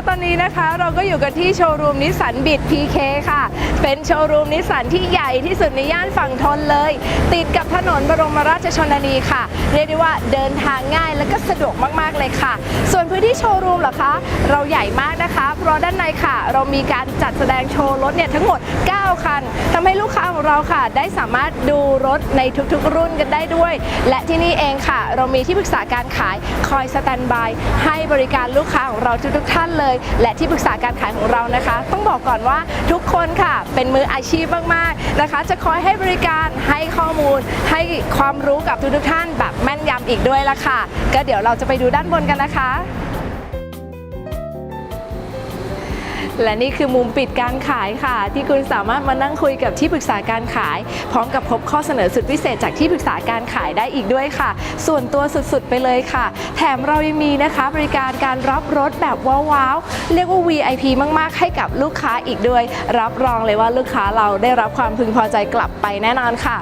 และตอนนี้นะคะเราก็อยู่กันที่โชว์รูมนิสสันบิด PK ค่ะ เป็นโชว์รูมนิสสันที่ใหญ่ที่สุดในย่านฝั่งทนเลย ติดกับถนนบรมราชชนนีค่ะ เรียกได้ว่าเดินทางง่ายและก็สะดวกมากๆเลยค่ะ ส่วนพื้นที่โชว์รูมเหรอคะ เราใหญ่มาก นะคะ เพราะด้านในค่ะ เรามีการจัดแสดงโชว์รถเนี่ยทั้งหมด 9 คันทำให้ลูกค้าของเราค่ะ ได้สามารถดูรถในทุกๆ รุ่นกันได้ด้วย และที่นี่เองค่ะ เรามีที่ปรึกษาการขายคอยสแตนบายให้บริการลูกค้าของเราทุกๆท่านเลย และที่ปรึกษาการขายของเรานะคะ ต้องบอกก่อนว่าทุกคนค่ะ เป็นมืออาชีพมากๆนะคะ จะคอยให้บริการให้ข้อมูล ให้ความรู้กับทุกๆท่าน แบบแม่นยำอีกด้วยละค่ะ ก็เดี๋ยวเราจะไปดูด้านบนกันนะคะ และนี่คือมุมปิดการขายค่ะ ที่คุณสามารถมานั่งคุยกับที่ปรึกษาการขาย พร้อมกับพบข้อเสนอสุดพิเศษจากที่ปรึกษาการขายได้อีกด้วยค่ะ ส่วนตัวสุดๆ ไปเลยค่ะ แถมเรายังมีนะคะ บริการการรับรถแบบว้าวๆเรียกว่า VIP มากๆ ให้กับลูกค้าอีกด้วย รับรองเลยว่าลูกค้าเราได้รับความพึงพอใจกลับไปแน่นอนค่ะ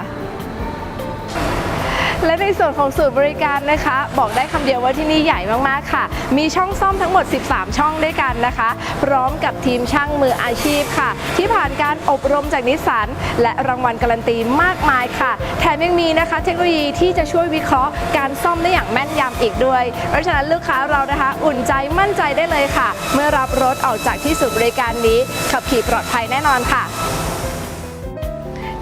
และในส่วนของศูนย์บริการนะคะ บอกได้คำเดียวว่าที่นี่ใหญ่มากๆค่ะ มีช่องซ่อมทั้งหมด 13 ช่องด้วยกันนะคะ พร้อมกับทีมช่างมืออาชีพค่ะ ที่ผ่านการอบรมจากนิสสันและรางวัลการันตีมากมายค่ะ แถมยังมีนะคะ เทคโนโลยีที่จะช่วยวิเคราะห์การซ่อมได้อย่างแม่นยำอีกด้วย เพราะฉะนั้นลูกค้าเรานะคะ อุ่นใจมั่นใจได้เลยค่ะ เมื่อรับรถออกจากที่ศูนย์บริการนี้ขับขี่ปลอดภัยแน่นอนค่ะ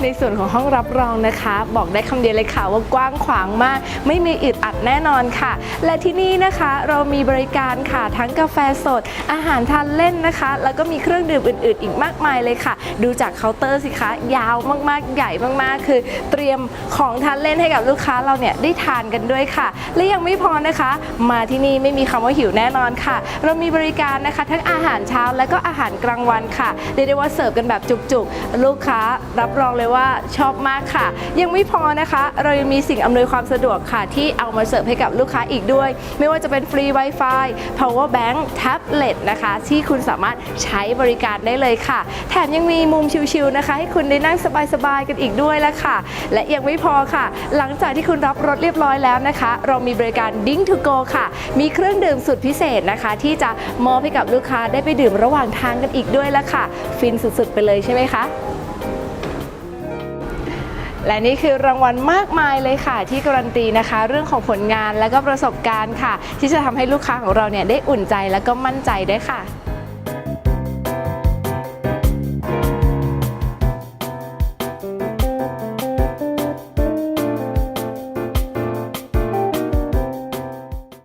ในส่วนของห้องรับรองนะคะ บอกได้คำเดียวเลยค่ะว่ากว้างขวางมาก ไม่มีอึดอัดแน่นอนค่ะ และที่นี่นะคะเรามีบริการค่ะทั้งกาแฟสด อาหารทานเล่นนะคะ แล้วก็มีเครื่องดื่มอื่น ๆ อีกมากมายเลยค่ะ ดูจากเคาน์เตอร์สิคะ ยาวมากๆ ใหญ่มากๆ คือ เตรียมของทานเล่นให้กับลูกค้าเราเนี่ยได้ทานกันด้วยค่ะ และยังไม่พอนะคะ มาที่นี่ไม่มีคำว่าหิวแน่นอนค่ะ เรามีบริการนะคะ ทั้งอาหารเช้าและก็อาหารกลางวันค่ะเรียกได้ว่าเสิร์ฟกันแบบจุกๆ ลูกค้ารับรองเลยว่าชอบมากค่ะ ยังไม่พอนะคะ เรายังมีสิ่งอำนวยความสะดวกค่ะ ที่เอามาเสิร์ฟให้กับลูกค้าอีกด้วย ไม่ว่าจะเป็นฟรี Wi-Fi power bank แท็บเล็ตนะคะ ที่คุณสามารถใช้บริการได้เลยค่ะ แถมยังมีมุมชิลๆนะคะ ให้คุณได้นั่งสบายๆกันอีกด้วยละค่ะ และยังไม่พอค่ะ หลังจากที่คุณรับรถเรียบร้อยแล้วนะคะ เรามีบริการ Ding to go ค่ะ มีเครื่องดื่มสุดพิเศษนะคะ ที่จะมอบให้กับลูกค้าได้ไปดื่มระหว่างทางกันอีกด้วยละค่ะ ฟินสุดๆไปเลยใช่ไหมคะ และนี่คือรางวัลมากมายเลยค่ะ ที่การันตีนะคะ เรื่องของผลงานและก็ประสบการณ์ค่ะ ที่จะทำให้ลูกค้าของเราเนี่ยได้อุ่นใจและก็มั่นใจได้วยค่ะ